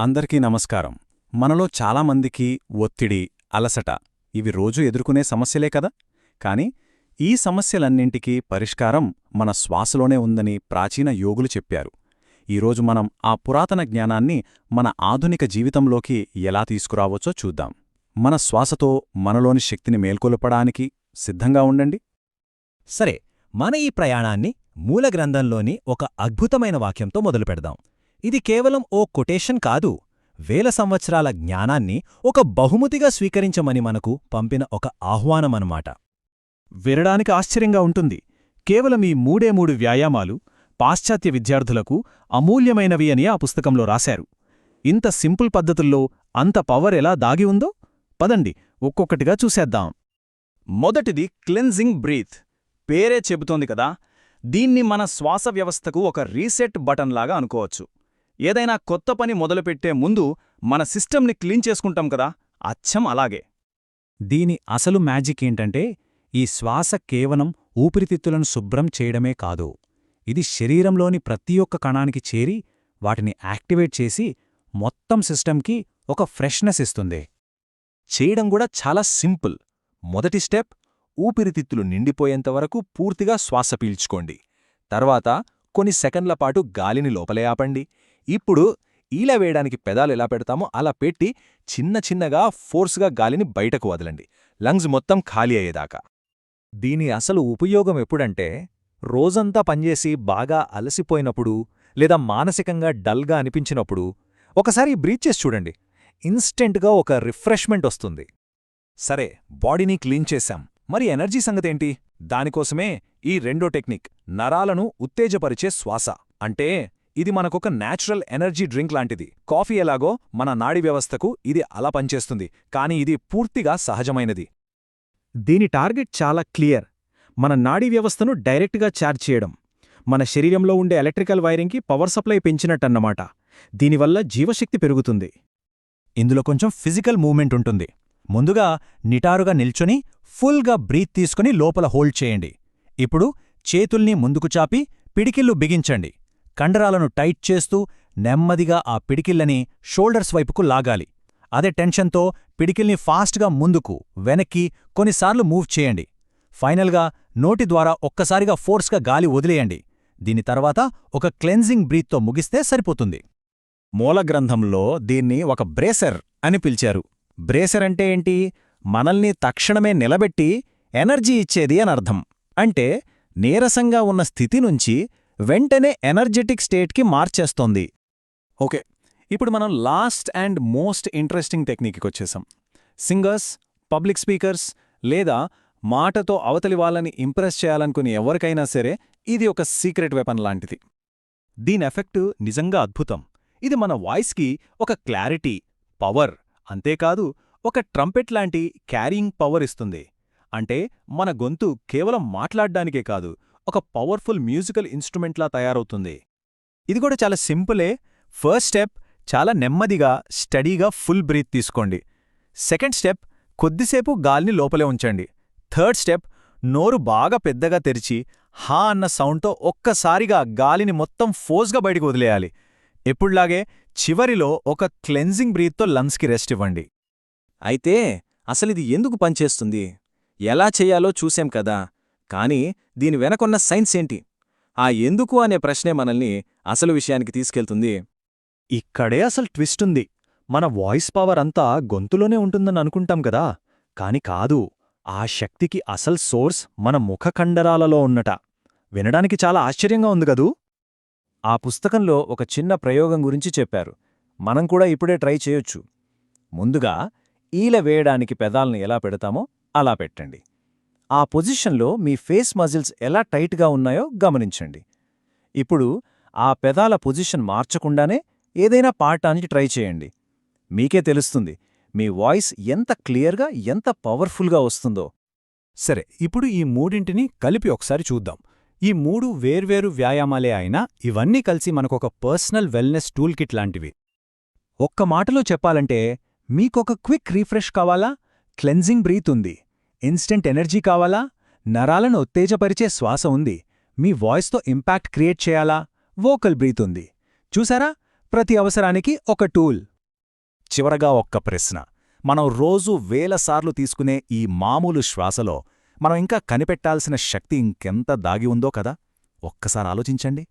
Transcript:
అందరికీ నమస్కారం. మనలో చాలామందికి ఒత్తిడి అలసట ఇవి రోజు ఎదుర్కొనే సమస్యలే కదా? కాని ఈ సమస్యలన్నింటికీ పరిష్కారం మన శ్వాసలోనే ఉందని ప్రాచీన యోగులు చెప్పారు. ఈరోజు మనం ఆ పురాతన జ్ఞానాన్ని మన ఆధునిక జీవితంలోకి ఎలా తీసుకురావచ్చో చూద్దాం. మన శ్వాసతో మనలోని శక్తిని మేల్కొల్పడానికి సిద్ధంగా ఉండండి. సరే మన ఈ ప్రయాణాన్ని మూల గ్రంథంలోని ఒక అద్భుతమైన వాక్యంతో మొదలుపెడదాం. ఇది కేవలం ఓ కొటేషన్ కాదు. వేల సంవత్సరాల జ్ఞానాన్ని ఒక బహుమతిగా స్వీకరించమని మనకు పంపిన ఒక ఆహ్వానమన్నమాట. వినడానికి ఆశ్చర్యంగా ఉంటుంది. కేవలం ఈ మూడే మూడు వ్యాయామాలు పాశ్చాత్య విద్యార్థులకు అమూల్యమైనవి అని ఆ పుస్తకంలో రాశారు. ఇంత సింపుల్ పద్ధతుల్లో అంత పవర్ ఎలా దాగి ఉందో? పదండి ఒక్కొక్కటిగా చూసేద్దాం. మొదటిది క్లెన్జింగ్ బ్రీత్. పేరే చెబుతోంది కదా దీన్ని మన శ్వాస వ్యవస్థకు ఒక రీసెట్ బటన్ లాగా అనుకోవచ్చు. ఏదైనా కొత్త పని మొదలుపెట్టే ముందు మన సిస్టమ్ని క్లీన్ చేసుకుంటాం కదా అచ్చం అలాగే. దీని అసలు మ్యాజిక్ ఏంటంటే ఈ శ్వాస కేవలం ఊపిరితిత్తులను శుభ్రం చేయడమే కాదు. ఇది శరీరంలోని ప్రతి ఒక్క కణానికి చేరి వాటిని యాక్టివేట్ చేసి మొత్తం సిస్టమ్కి ఒక ఫ్రెష్నెస్ ఇస్తుంది. చేయడం కూడా చాలా సింపుల్. మొదటి స్టెప్ ఊపిరితిత్తులు నిండిపోయేంతవరకు పూర్తిగా శ్వాస పీల్చుకోండి. తర్వాత కొన్ని సెకండ్ల పాటు గాలిని లోపలే ఆపండి. ఇప్పుడు ఈల వేయడానికి పెదాలు ఎలా పెడతామో అలా పెట్టి చిన్న చిన్నగా ఫోర్స్గా గాలిని బయటకు వదలండి. లంగ్స్ మొత్తం ఖాళీ అయ్యేదాకా. దీని అసలు ఉపయోగం ఎప్పుడంటే రోజంతా పనిచేసి బాగా అలసిపోయినప్పుడు లేదా మానసికంగా డల్గా అనిపించినప్పుడు ఒకసారి బ్రీత్ చేసి చూడండి. ఇన్స్టెంట్గా ఒక రిఫ్రెష్మెంట్ వస్తుంది. సరే బాడీని క్లీన్ చేశాం. మరి ఎనర్జీ సంగతేంటి? దానికోసమే ఈ రెండో టెక్నిక్ నరాలను ఉత్తేజపరిచే శ్వాస. అంటే ఇది మనకొక నేచురల్ ఎనర్జీ డ్రింక్ లాంటిది. కాఫీ ఎలాగో మన నాడి వ్యవస్థకు ఇది అలా పనిచేస్తుంది కానీ ఇది పూర్తిగా సహజమైనది. దీని టార్గెట్ చాలా క్లియర్. మన నాడీ వ్యవస్థను డైరెక్ట్గా ఛార్జ్ చేయడం. మన శరీరంలో ఉండే ఎలక్ట్రికల్ వైరింగ్కి పవర్ సప్లై పెంచినట్టన్నమాట. దీనివల్ల జీవశక్తి పెరుగుతుంది. ఇందులో కొంచెం ఫిజికల్ మూవ్మెంట్ ఉంటుంది. ముందుగా నిటారుగా నిల్చొని ఫుల్గా బ్రీత్ తీసుకుని లోపల హోల్డ్ చేయండి. ఇప్పుడు చేతుల్ని ముందుకు చాపి పిడికిళ్ళు బిగించండి. కండరాలను టైట్ చేస్తూ నెమ్మదిగా ఆ పిడికిళ్ళని షోల్డర్స్ వైపుకు లాగాలి. అదే టెన్షన్తో పిడికిల్ని ఫాస్ట్గా ముందుకు వెనక్కి కొన్నిసార్లు మూవ్ చేయండి. ఫైనల్గా నోటి ద్వారా ఒక్కసారిగా ఫోర్స్గా గాలి వదిలేయండి. దీని తర్వాత ఒక క్లెన్జింగ్ బ్రీత్తో ముగిస్తే సరిపోతుంది. మూలగ్రంథంలో దీన్ని ఒక బ్రేసర్ అని పిలిచారు. బ్రేసర్ అంటే ఏంటి? మనల్ని తక్షణమే నిలబెట్టి ఎనర్జీ ఇచ్చేది అనర్థం అంటే నీరసంగా ఉన్న స్థితి నుంచి వెంటనే ఎనర్జెటిక్ స్టేట్కి మార్చేస్తోంది. ఓకే ఇప్పుడు మనం లాస్ట్ అండ్ మోస్ట్ ఇంట్రెస్టింగ్ టెక్నిక్కి వచ్చేసాం. సింగర్స్ పబ్లిక్ స్పీకర్స్ లేదా మాటతో అవతలి వాళ్ళని ఇంప్రెస్ చేయాలనుకుని ఎవరికైనా సరే ఇది ఒక సీక్రెట్ వెపన్ లాంటిది. దీని ఎఫెక్టు నిజంగా అద్భుతం. ఇది మన వాయిస్కి ఒక క్లారిటీ పవర్ అంతేకాదు ఒక ట్రంపెట్ లాంటి క్యారింగ్ పవర్ ఇస్తుంది. అంటే మన గొంతు కేవలం మాట్లాడ్డానికే కాదు ఒక పవర్ఫుల్ మ్యూజికల్ ఇన్స్ట్రుమెంట్లా తయారవుతుంది. ఇది కూడా చాలా సింపులే ఫస్ట్ స్టెప్ చాలా నెమ్మదిగా స్టడీగా ఫుల్ బ్రీత్ తీసుకోండి. సెకండ్ స్టెప్ కొద్దిసేపు గాలిని లోపలే ఉంచండి. థర్డ్ స్టెప్ నోరు బాగా పెద్దగా తెరిచి హా అన్న సౌండ్తో ఒక్కసారిగా గాలిని మొత్తం ఫోర్స్గా బయటికి వదిలేయాలి. ఎప్పుడులాగే చివరిలో ఒక క్లెన్జింగ్ బ్రీత్తో లంగ్స్కి రెస్ట్ ఇవ్వండి. అయితే అసలిది ఎందుకు పనిచేస్తుంది? ఎలా చెయ్యాలో చూశాం కదా. కానీ దీని వెనకొన్న సైన్స్ ఏంటి? ఆ ఎందుకు అనే ప్రశ్నే మనల్ని అసలు విషయానికి తీసుకెళ్తుంది. ఇక్కడే అసలు ట్విస్ట్ ఉంది. మన వాయిస్ పవర్ అంతా గొంతులోనే ఉంటుందని అనుకుంటాం కదా. కాని కాదు ఆ శక్తికి అసలు సోర్స్ మన ముఖ కండరాలలో ఉన్నట. వినడానికి చాలా ఆశ్చర్యంగా ఉంది గదూ ఆ పుస్తకంలో ఒక చిన్న ప్రయోగం గురించి చెప్పారు. మనం కూడా ఇప్పుడే ట్రై చేయొచ్చు. ముందుగా ఈల వేయడానికి పెదాలను ఎలా పెడతామో అలా పెట్టండి. ఆ పొజిషన్లో మీ ఫేస్ మజిల్స్ ఎలా టైట్గా ఉన్నాయో గమనించండి. ఇప్పుడు ఆ పెదాల పొజిషన్ మార్చకుండానే ఏదైనా పాడటానికి ట్రై చేయండి. మీకే తెలుస్తుంది మీ వాయిస్ ఎంత క్లియర్గా ఎంత పవర్ఫుల్గా వస్తుందో. సరే ఇప్పుడు ఈ మూడింటిని కలిపి ఒకసారి చూద్దాం. ఈ మూడు వేర్వేరు వ్యాయామాలే అయినా ఇవన్నీ కలిసి మనకొక పర్సనల్ వెల్నెస్ టూల్ కిట్ లాంటివి. ఒక్క మాటలో చెప్పాలంటే మీకొక క్విక్ రీఫ్రెష్ కావాలా? క్లెన్జింగ్ బ్రీత్ ఉంది. ఇన్స్టెంట్ ఎనర్జీ కావాలా? నరాలను ఉత్తేజపరిచే శ్వాస ఉంది. మీ వాయిస్తో ఇంపాక్ట్ క్రియేట్ చేయాలా? వోకల్ బ్రీత్ ఉంది. చూసారా? ప్రతి అవసరానికి ఒక టూల్. చివరగా ఒక్క ప్రశ్న. మనం రోజు వేలసార్లు తీసుకునే ఈ మామూలు శ్వాసలో మనం ఇంకా కనిపెట్టాల్సిన శక్తి ఇంకెంత దాగి ఉందో కదా? ఒక్కసారి ఆలోచించండి.